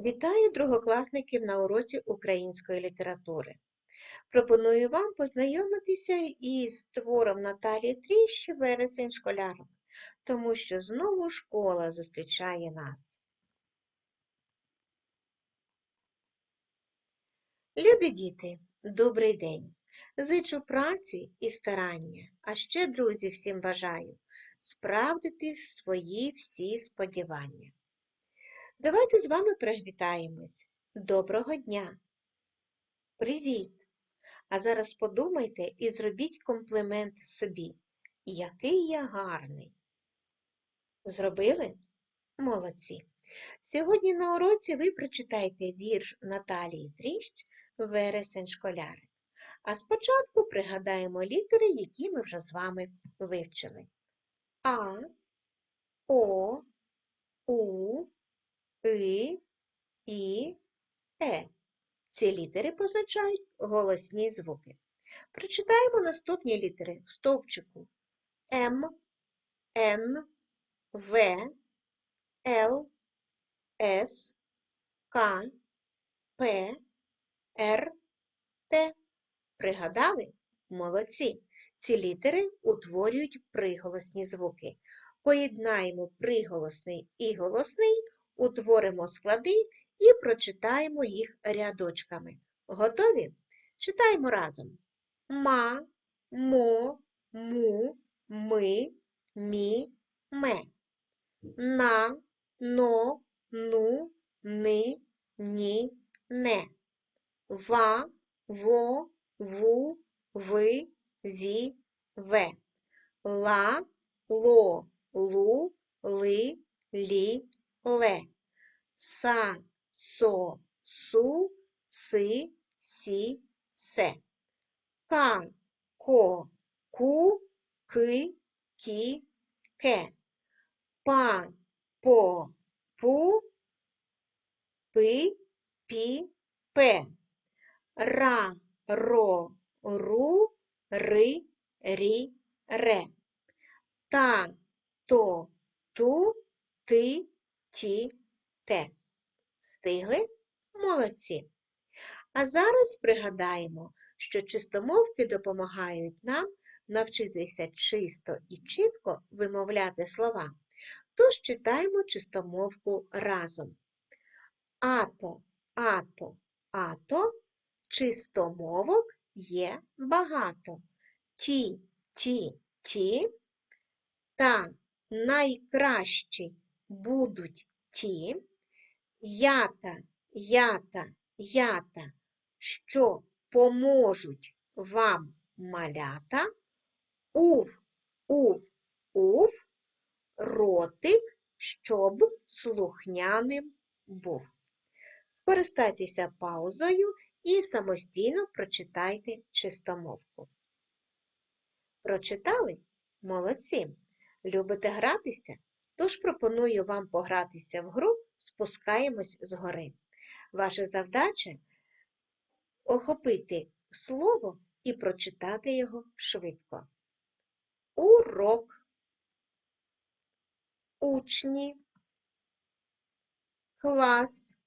Вітаю другокласників на уроці української літератури. Пропоную вам познайомитися із твором Наталії Тріщі Вересень школярок, тому що знову школа зустрічає нас. Любі діти, добрий день! Зичу праці і старання, а ще, друзі, всім бажаю справдити свої всі сподівання. Давайте з вами привітаємось. Доброго дня! Привіт! А зараз подумайте і зробіть комплімент собі. Який я гарний! Зробили? Молодці! Сьогодні на уроці ви прочитаєте вірш Наталії Тріщ Вересень школярик. А спочатку пригадаємо літери, які ми вже з вами вивчили. А, О, У, И, І, Е. Ці літери позначають голосні звуки. Прочитаємо наступні літери в стовпчику М, Н, В, Л, С, К, П, Р, Т. Пригадали? Молодці! Ці літери утворюють приголосні звуки. Поєднаємо приголосний і голосний, утворимо склади і прочитаємо їх рядочками. Готові? Читаємо разом. Ма, мо, му, ми, мі, ме. На, но, ну, ни, ні, не. Ва, во, ву, ви, ві, ве. Ла, ло, лу, ли, лі, ле. Са, со, су, си, сі, се. Ка, ко, ку, ки, кі, ке. Па, по, пу, пи, пі, пе. Ра, ро, ру, ри, рі, ре. Та, то, ту, ти, ті, те. Встигли? Молодці. А зараз пригадаємо, що чистомовки допомагають нам навчитися чисто і чітко вимовляти слова. Тож читаємо чистомовку разом. Ато, ато, ато, чистомовок є багато. Ті, ті, ті, та найкращі будуть ті, ята, ята, ята, що поможуть вам малята, ув, ув, ув, ротик, щоб слухняним був. Скористайтеся паузою і самостійно прочитайте чистомовку. Прочитали? Молодці! Любите гратися? Тож пропоную вам погратися в гру спускаємось згори. Ваша завдача охопити слово і прочитати його швидко. Урок, учні, клас,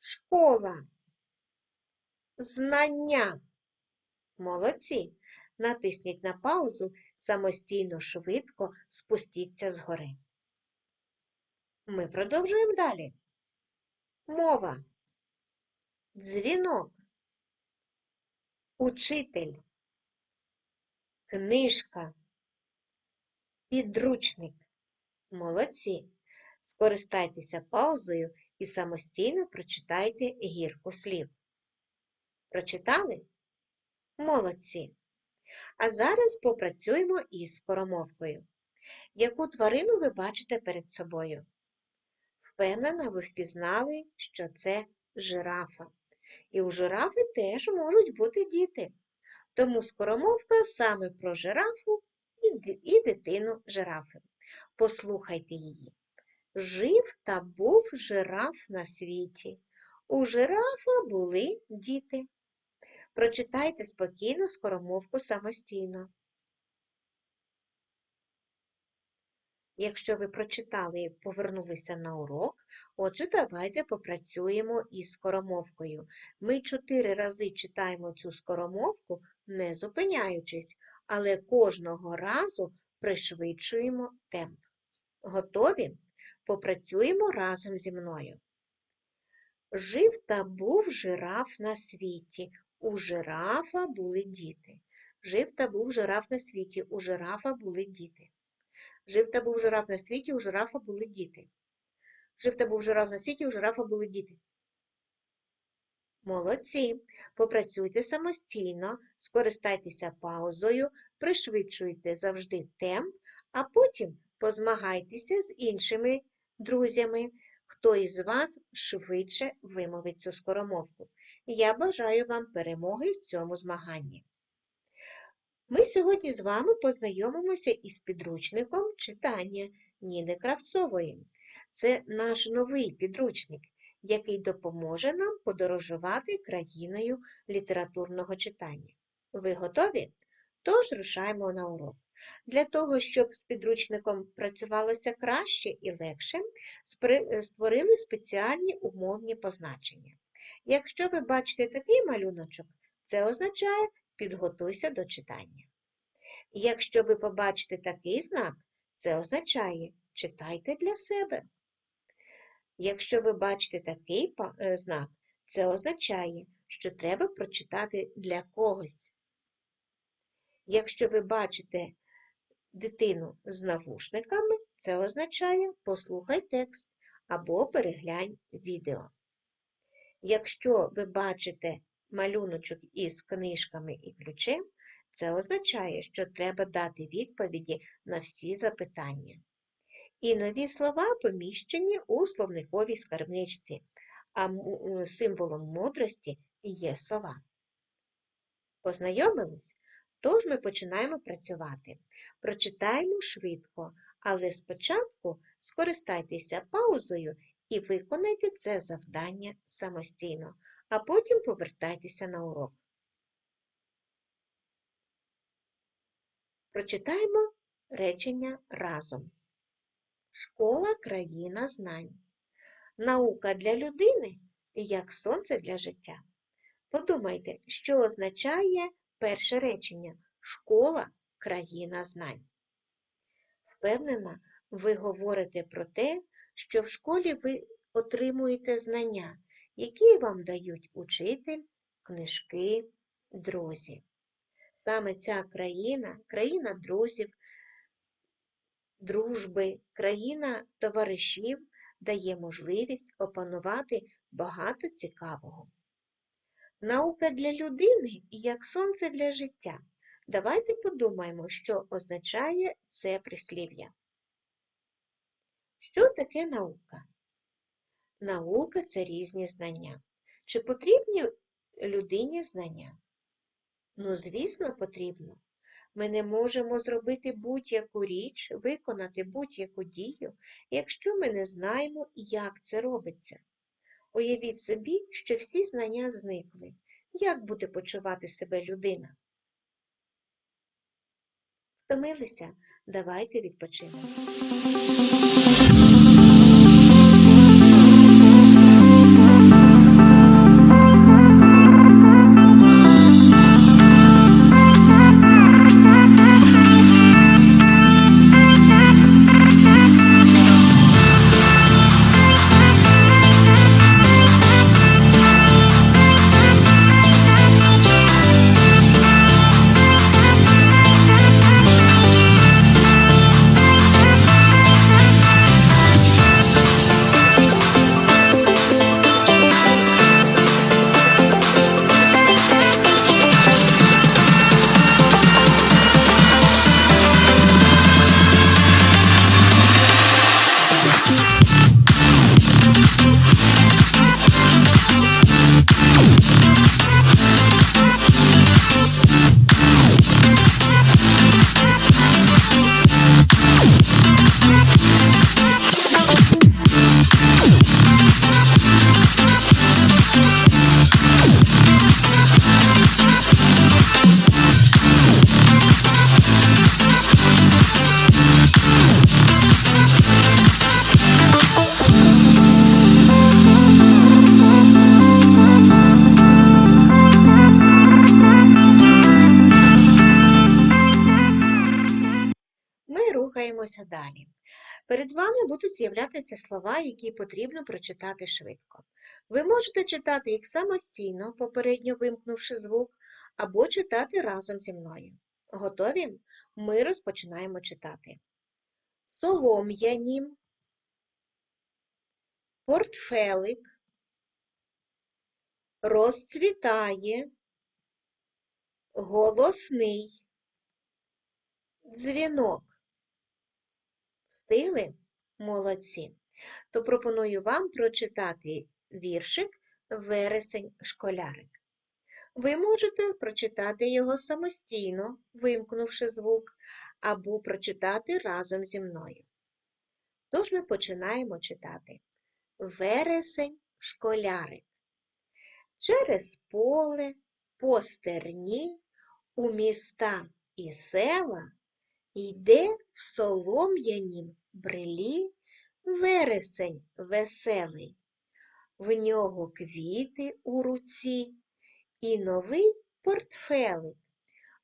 школа, знання. Молодці. Натисніть на паузу, самостійно швидко спустіться згори. Ми продовжуємо далі. Мова, дзвінок, учитель, книжка, підручник. Молодці. Скористайтеся паузою і самостійно прочитайте гірку слів. Прочитали? Молодці. А зараз попрацюємо із скоромовкою. Яку тварину ви бачите перед собою? Впевнена, ви впізнали, що це жирафа. І у жирафи теж можуть бути діти. Тому скоромовка саме про жирафу і дитину жирафи. Послухайте її. Жив та був жираф на світі. У жирафа були діти. Прочитайте спокійно скоромовку самостійно. Якщо ви прочитали і повернулися на урок, отже, давайте попрацюємо із скоромовкою. Ми чотири рази читаємо цю скоромовку, не зупиняючись, але кожного разу пришвидшуємо темп. Готові? Попрацюємо разом зі мною. Жив та був жираф на світі. У жирафа були діти. Жив та був жираф на світі. У жирафа були діти. Жив та був жираф на світі, у жирафа були діти. Жив та був жираф на світі, у жирафа були діти. Молодці. Попрацюйте самостійно, скористайтеся паузою, пришвидшуйте завжди темп, а потім позмагайтеся з іншими друзями, хто із вас швидше вимовить цю скоромовку. Я бажаю вам перемоги в цьому змаганні. Ми сьогодні з вами познайомимося із підручником читання Ніни Кравцової. Це наш новий підручник, який допоможе нам подорожувати країною літературного читання. Ви готові? Тож рушаємо на урок. Для того, щоб з підручником працювалося краще і легше, створили спеціальні умовні позначення. Якщо ви бачите такий малюночок, це означає підготуйся до читання. Якщо ви побачите такий знак, це означає читайте для себе. Якщо ви бачите такий е, знак, це означає, що треба прочитати для когось. Якщо ви бачите дитину з навушниками, це означає послухай текст або переглянь відео. Якщо ви бачите малюночок із книжками і ключем, це означає, що треба дати відповіді на всі запитання. І нові слова поміщені у словниковій скарбничці, а символом мудрості є сова. Познайомились? Тож ми починаємо працювати. Прочитаємо швидко, але спочатку скористайтеся паузою і виконайте це завдання самостійно, а потім повертайтеся на урок. Прочитаємо речення разом. Школа країна знань. Наука для людини як сонце для життя. Подумайте, що означає перше речення Школа країна знань. Впевнена, ви говорите про те, що в школі ви отримуєте знання, які вам дають учитель, книжки, друзі. Саме ця країна, країна друзів, дружби, країна товаришів дає можливість опанувати багато цікавого. Наука для людини як сонце для життя. Давайте подумаємо, що означає це прислів'я. Що таке наука? Наука це різні знання. Чи потрібні людині знання? Ну, звісно, потрібно. Ми не можемо зробити будь-яку річ, виконати будь-яку дію, якщо ми не знаємо, як це робиться. Уявіть собі, що всі знання зникли. Як буде почувати себе людина? Втомилися? Давайте відпочинемо. Далі. Перед вами будуть з'являтися слова, які потрібно прочитати швидко. Ви можете читати їх самостійно, попередньо вимкнувши звук, або читати разом зі мною. Готові? Ми розпочинаємо читати. Солом'яні, портфелик, розцвітає, голосний, дзвінок. Встигли? Молодці. То пропоную вам прочитати віршик Вересень школярик. Ви можете прочитати його самостійно, вимкнувши звук, або прочитати разом зі мною. Тож ми починаємо читати. Вересень школярик. Через поле, по стерні, у міста і села йде в солом'янім брилі вересень веселий. В нього квіти у руці і новий портфелик.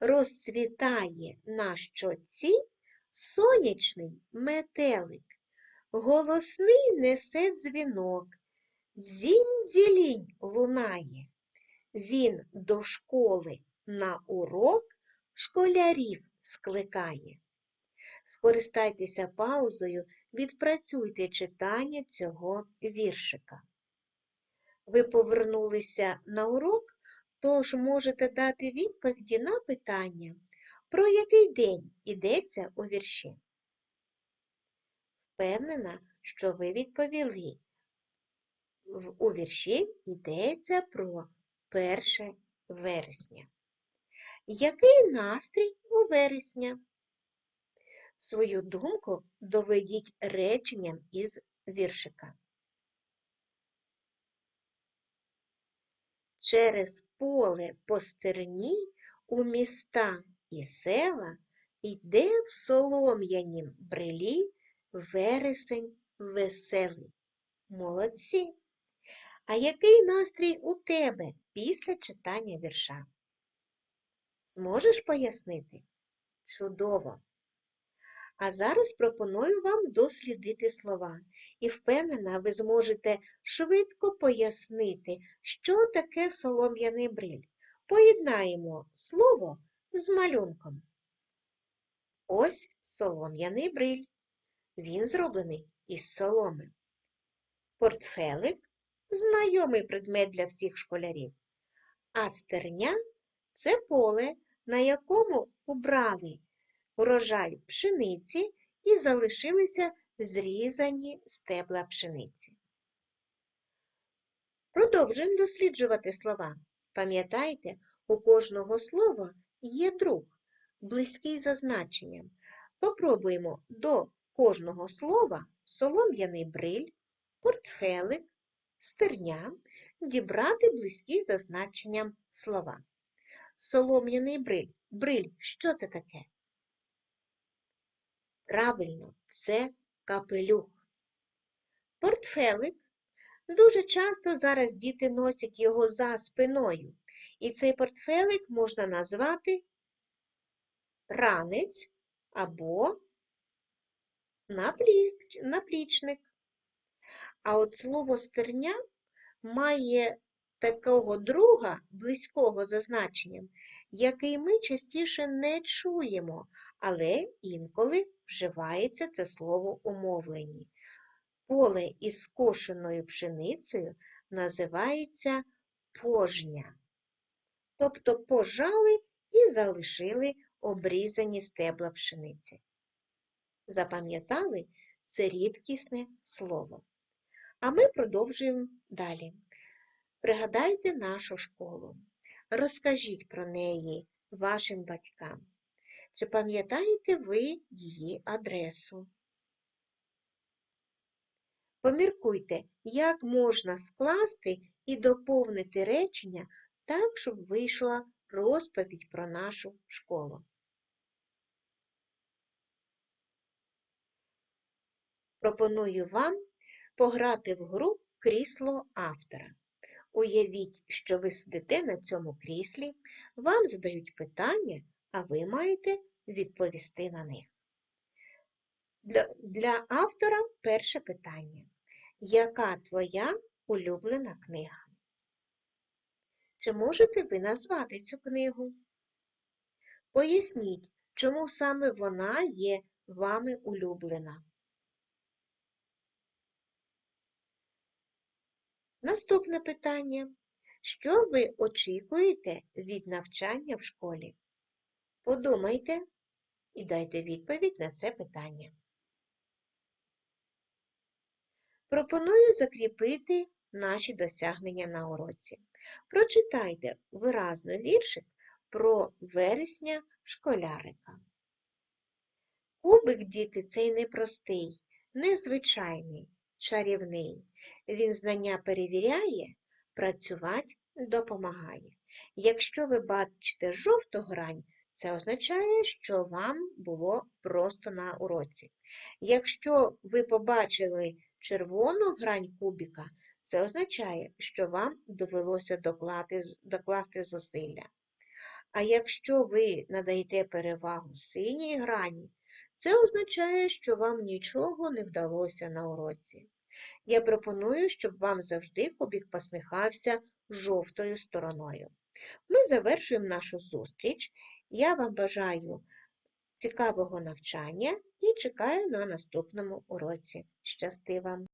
Розцвітає на щоці сонячний метелик. Голосний несе дзвінок, дзінь-дзілінь лунає. Він до школи на урок школярів скликає. Скористайтеся паузою, відпрацюйте читання цього віршика. Ви повернулися на урок, тож можете дати відповіді на питання, про який день йдеться у вірші. Впевнена, що ви відповіли. У вірші йдеться про 1 вересня. Який настрій у вересня? Свою думку доведіть реченням із віршика. Через поле по стерні у міста і села йде в солом'янім брилі вересень веселий. Молодці! А який настрій у тебе після читання вірша? Зможеш пояснити? Чудово! А зараз пропоную вам дослідити слова і впевнена, ви зможете швидко пояснити, що таке солом'яний бриль. Поєднаємо слово з малюнком. Ось солом'яний бриль. Він зроблений із соломи. Портфелик знайомий предмет для всіх школярів. А стерня це поле, на якому убрали урожай пшениці і залишилися зрізані стебла пшениці. Продовжуємо досліджувати слова. Пам'ятайте, у кожного слова є друг, близький за значенням. Попробуємо до кожного слова солом'яний бриль, портфелик, стерня дібрати близькі за значенням слова. Солом'яний бриль. Бриль, що це таке? Правильно, це капелюх. Портфелик. Дуже часто зараз діти носять його за спиною. І цей портфелик можна назвати ранець або напліч- наплічник. А от слово стерня має такого друга, близького за значенням, який ми частіше не чуємо, але інколи вживається це слово у мовленні. Поле із скошеною пшеницею називається пожня. Тобто пожали і залишили обрізані стебла пшениці. Запам'ятали це рідкісне слово. А ми продовжуємо далі. Пригадайте нашу школу. Розкажіть про неї вашим батькам. Чи пам'ятаєте ви її адресу? Поміркуйте, як можна скласти і доповнити речення так, щоб вийшла розповідь про нашу школу. Пропоную вам пограти в гру крісло автора. Уявіть, що ви сидите на цьому кріслі, вам задають питання, а ви маєте відповісти на них. Для, для автора перше питання. Яка твоя улюблена книга? Чи можете ви назвати цю книгу? Поясніть, чому саме вона є вами улюблена. Наступне питання. Що ви очікуєте від навчання в школі? Подумайте і дайте відповідь на це питання. Пропоную закріпити наші досягнення на уроці. Прочитайте виразно віршик про вересня школярика. Кубик, діти, цей непростий, незвичайний, чарівний. Він знання перевіряє, працювати допомагає. Якщо ви бачите жовту грань, це означає, що вам було просто на уроці. Якщо ви побачили червону грань кубіка, це означає, що вам довелося доклати, докласти зусилля. А якщо ви надаєте перевагу синій грані, це означає, що вам нічого не вдалося на уроці. Я пропоную, щоб вам завжди кубік посміхався жовтою стороною. Ми завершуємо нашу зустріч. Я вам бажаю цікавого навчання і чекаю на наступному уроці. Щасти вам!